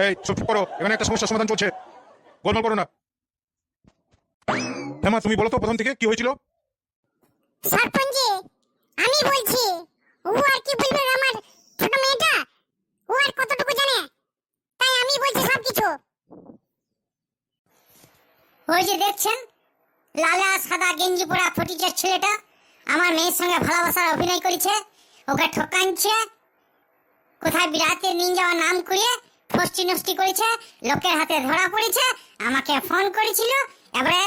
এই, চুপ করো। এখানে একটা সমস্যার সমাধান চলছে। গোলমাল করো না। হ্যাঁ তুমি বলো তো প্রথম থেকে কি হয়েছিল? আমি বলছি, ও আর কি বলবে আমার ছোট মেয়েটা? ও আর কতটুকু জানে? তাই আমি বলছি সবকিছু। ওই যে দেখছেন, লালা, সাদা, গেঞ্জি পরা ফটিকের ছেলেটা আমার মেয়ের সঙ্গে ভালোবাসার অভিনয় করেছে। ওকে ঠকাচ্ছে কোথায় বিরাতে নিয়ে যাওয়ার নাম করে ফষ্টি নষ্টি করেছে, লোকের হাতে ধরা পড়েছে, আমাকে ফোন করেছিল, এবারে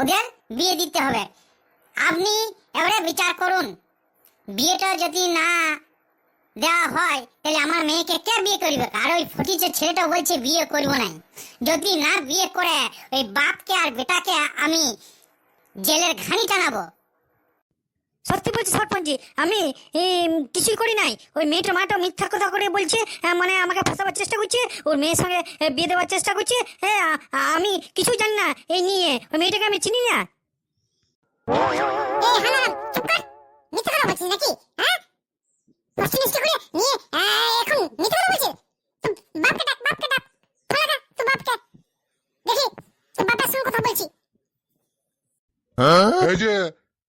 ওদের বিয়ে দিতে হবে। আপনি এবারে বিচার করুন। বিয়েটা যদি না দেওয়া হয়, তাহলে আমার মেয়েকে কে বিয়ে করবে? আর ওই ফটিচের ছেলেটা বলছে বিয়ে করব না। যদি না বিয়ে করে, ওই বাপকে আর বেটাকে আমি জেলের ঘানি টানাবো। সত্যি বলছি সরপঞ্চি আমি কিছুই করি নাই। ওই মেয়েটা মাটা মিথ্যা কথা করে বলছে মানে আমাকে ফাঁসাবার চেষ্টা করছে ওর মেয়ের সঙ্গে বিয়ে দেওয়ার চেষ্টা করছে হ্যাঁ আমি কিছুই জানি না এই নিয়ে। ওই মেয়েটাকে আমি চিনি না। এই হানারাম চুপ কর। মিথ্যা কথা বলছিস নাকি? হ্যাঁ? প্রশ্ন নিশ্চয় করে? নিয়ে আহ, এখন মিথ্যা কথা বলছিস? তো ডাক বাপকে ডাক। ফোন লাগা তো বাপকে। দেখি তো বাপের সঙ্গে কথা বলছি। এই যে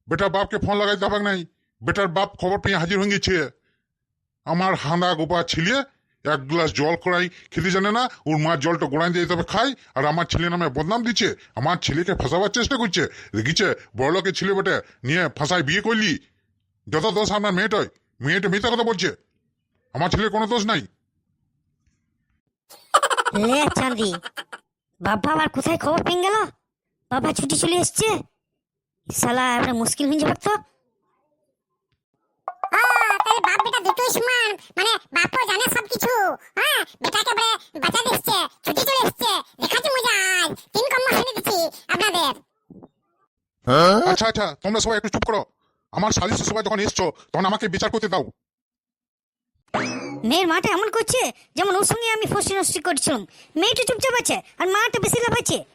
বেটার বাপকে ফোন লাগাইতে হবে নাই বেটার বাপ খবর পেয়ে হাজির হয়ে আমার হাঁদা গোপা ছিলে এক গ্লাস জল করাই খেতে জানে না ওর মার জলটা গোড়াই দিয়ে তবে খাই আর আমার ছেলে নামে বদনাম দিচ্ছে আমার ছেলেকে ফাঁসাবার চেষ্টা করছে দেখিছে বড় লোকের ছেলে বেটে নিয়ে ফাঁসায় বিয়ে করলি যত দোষ আপনার মেয়েটাই মেয়েটা মিথ্যা কথা বলছে আমার ছেলের কোনো দোষ নাই বাবা আবার কোথায় খবর পেয়ে গেল বাবা ছুটি চলে এসছে শালা এবারে মুশকিল হয়ে যাবে তো তাহলে বাপ বেটা দুটোই সমান। মানে বাপও জানে সবকিছু। হ্যাঁ বেটাকে বলে বাঁচা দিচ্ছে ছুটি চলে এসছে। দেখাচ্ছি মজা আজ। তিন কম্মা শুনে দিচ্ছি আপনাদের। আচ্ছা আচ্ছা তোমরা সবাই একটু চুপ করো। আমার সালিশ সবাই যখন এসছো তখন আমাকে বিচার করতে দাও। মেয়ের মাটা এমন করছে যেমন ওর সঙ্গে আমি ফসি নষ্টি করছিলাম। মেয়েটা চুপচাপ আছে আর মাটা বেশি লাফাচ্ছে। ওর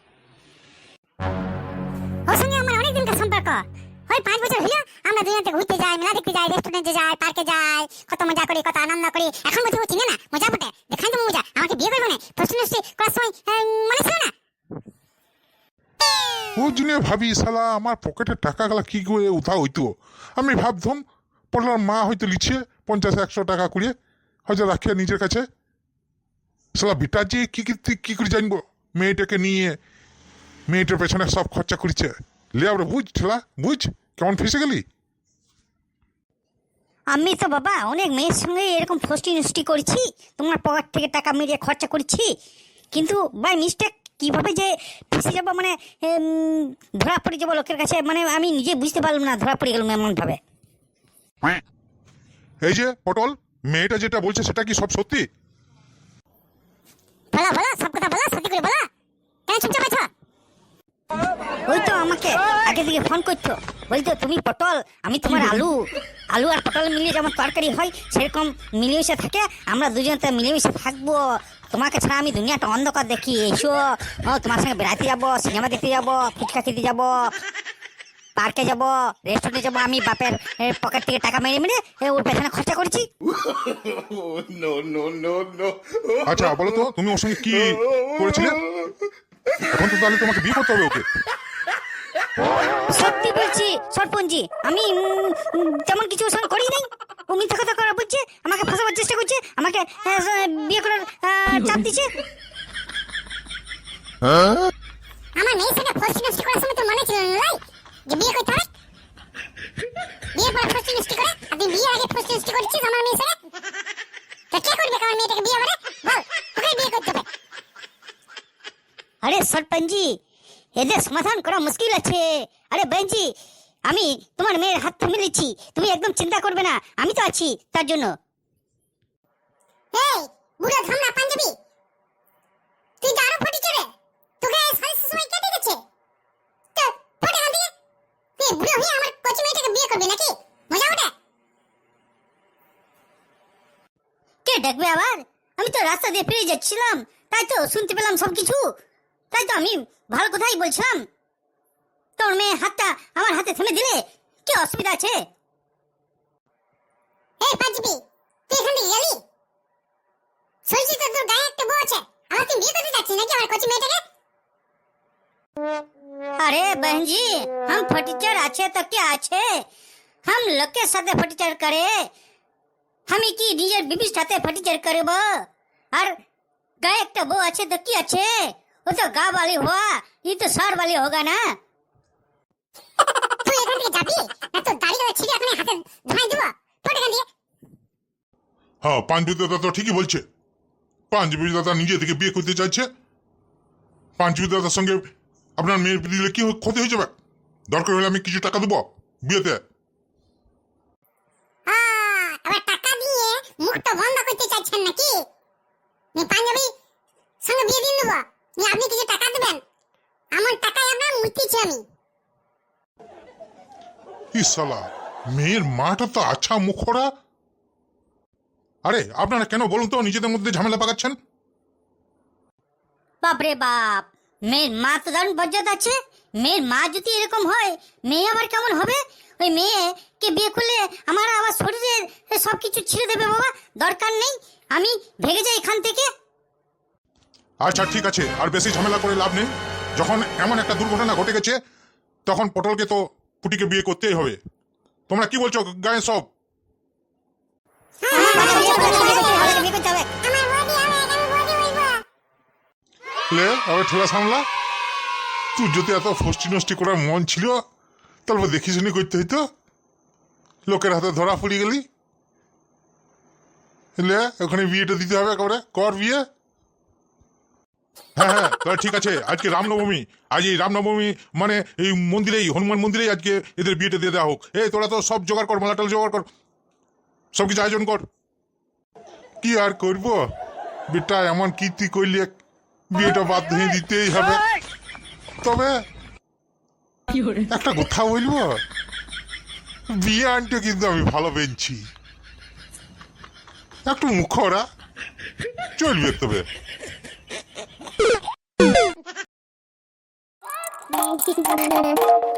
ওই পাঁচ বছর হলো আমরা ঘুরতে যাই, মেলা দেখতে যাই রেস্টুরেন্টে যাই পার্কে যাই, কত মজা করি, কত আনন্দ করি। এখন ও চিনে না, মজা বটে দেখাই তো মজা, আমাকে বিয়ে না, প্রশ্ন সময় মনে ছিল না। ও জন্য ভাবি, শালা, আমার পকেটে টাকাগুলা কি করে উঠা হইতো? আমি ভাবতাম পড়লার মা হয়তো লিছে পঞ্চাশ, একশো টাকা করে, হয়তো রাখিয়া নিজের কাছে। শালা, বিটা যে কি কি করে জানব? মেয়েটাকে নিয়ে, মেয়েটার পেছনে সব খরচা করেছে। লে আমরা বুঝ ঠেলা বুঝ কেমন ফেসে গেলি? আমি তো বাবা অনেক মেয়ের সঙ্গে এরকম ফষ্টি নষ্টি করেছি তোমার পকেট থেকে টাকা মেরিয়ে খরচা করেছি কিন্তু বাই মিস্টেক কীভাবে যে ফেসে যাব মানে ধরা পড়ে যাব লোকের কাছে মানে আমি নিজে বুঝতে পারলাম না ধরা পড়ে গেলাম এমন ভাবে। এই যে পটল মেয়েটা যেটা বলছে সেটা কি সব সত্যি? বলো বলো সব কথা বলো সত্যি করে বলো। কেন চুপচাপ আছো? ওই তো আমাকে আগে থেকে ফোন করছ বলতো তুমি পটল আমি তোমার আলু। আলু আর পটল মিলিয়ে যেমন তরকারি হয় সেরকম মিলেমিশে থাকে আমরা দুজন তো মিলেমিশে থাকব। তোমাকে ছাড়া আমি দুনিয়াটা অন্ধকার দেখি। এসো ও তোমার সঙ্গে বেড়াতে যাব সিনেমা দেখতে যাব ফুচকা খেতে যাব পার্কে যাব রেস্টুরেন্টে যাব আমি বাপের পকেট থেকে টাকা মেরে মেরে ওর পেছনে খরচা করছি। আচ্ছা বলো তো তুমি ওর সঙ্গে কি করেছিলে? এখন তো তাহলে তোমাকে বিয়ে করতে হবে ওকে। সত্যি বলছি সরপঞ্জি আমি তেমন কিছু ওর সঙ্গে করি নাই। ও মিথ্যা কথা করা বলছে আমাকে ফাঁসাবার চেষ্টা করছে আমাকে বিয়ে করার চাপ দিচ্ছে। আমার মেয়ের সাথে ফষ্টি নষ্টি করার সময় তো মনে ছিল না লাই যে বিয়ে করতে হবে? বিয়ে পরে ফষ্টি নষ্টি করে? তুই বিয়ে আগে ফষ্টি নষ্টি করছিস আমার মেয়ের সাথে তো কে করবে আমার মেয়েটাকে বিয়ে করে বল তোকে বিয়ে করতে হবে সরপঞ্জি এদের সমাধান করা মুশকিল আছে। আরে বেঞ্জি আমি তোমার মেয়ের হাত থামে দিচ্ছি তুমি একদম চিন্তা করবে না আমি তো আছি তার জন্য। এই বুড়ো ধামনা পাঞ্জাবি তুই তো ফটি চড়ে তোকে সালিসের সময় কে দেখেছে? তো ফটে হাল দিয়ে। তুই বুড়ো হয়ে আমার কচি মেয়েটাকে বিয়ে করবি নাকি? মজা ওঠে? কে ডাকবে আবার? আমি তো রাস্তা দিয়ে ফিরে যাচ্ছিলাম তাই তো শুনতে পেলাম সবকিছু। তাই তো আমি ভালো কথাই বলছিলাম। তোর মেয়ে হাতটা আমার হাতে থেমে দিলে কি অসুবিধা আছে? আছে। আরে বহনজি ফটিচার আছে তো কি আছে? হাম লোকের সাথে ফটিচার করে। আমি কি নিজের বিবির সাথে ফটিচার করব? আর গায়ে একটা বউ আছে তো কি আছে? ও তো গা वाली हुआ ये तो सर वाली होगा ना তুই এখান থেকে যাবি না তোর দাড়ি করে ছিঁড়ে এখানে হাতে ধরাই দেবো ফট এখান থেকে হ্যাঁ পাঞ্জবি দাদা তো ঠিকই বলছে পাঞ্জবি দাদা নিজে থেকে বিয়ে করতে চাইছে পাঞ্জবি দাদার সঙ্গে আপনার মেয়ের দিলে কি ক্ষতি হয়ে যাবে দরকার হলে আমি কিছু টাকা দেবো বিয়েতে আহ, এবার টাকা দিয়ে মুখটা বন্ধ করতে চাইছেন নাকি নি পাঞ্জাবি সঙ্গে বিয়ে দিয়ে দেবো আপনি কিছু টাকা দেবেন? আমার টাকায় আপনার মুতিছি আমি। ইসালা মেয়ের মাটা তো আচ্ছা মুখরা আরে আপনারা কেন বলুন তো নিজেদের মধ্যে ঝামেলা পাকাচ্ছেন? বাপ রে বাপ মেয়ের মা তো দারুণ বজ্জাত আছে। মেয়ের মা যদি এরকম হয় মেয়ে আবার কেমন হবে? ওই মেয়েকে বিয়ে করলে আমার আবার শরীরের সব কিছু ছিঁড়ে দেবে বাবা? দরকার নেই। আমি ভেগে যাই এখান থেকে। আচ্ছা ঠিক আছে। আর বেশি ঝামেলা করে লাভ নেই। যখন এমন একটা দুর্ঘটনা ঘটে গেছে তখন পটলকে তো পুটিকে বিয়ে করতেই হবে। তোমরা কি বলছো গায়ে সব? লে আবার ঠেলা সামলা। তুই যদি এত ফষ্টি নষ্টি করার মন ছিল তারপর দেখি শুনি করতে হইতো? লোকের হাতে ধরা পড়ে গেলি। লে ওখানে বিয়েটা দিতে হবে একেবারে। কর বিয়ে। হ্যাঁ হ্যাঁ তাহলে ঠিক আছে আজকে রামনবমী। আজ এই রামনবমী মানে এই মন্দিরেই হনুমান মন্দিরেই আজকে এদের বিয়েটা দিয়ে দেওয়া হোক। এই তোরা তো সব জোগাড় কর মালাটাল জোগাড় কর। সব কিছু আয়োজন কর। কি আর করব? বেটা এমন কীর্তি করলে বিয়েটা বাদ দিয়ে দিতেই হবে। তবে একটা কথা বলব? বিয়ে আনতে কিন্তু আমি ভালো পেয়েছি একটু মুখরা চলবে তবে। Thank you.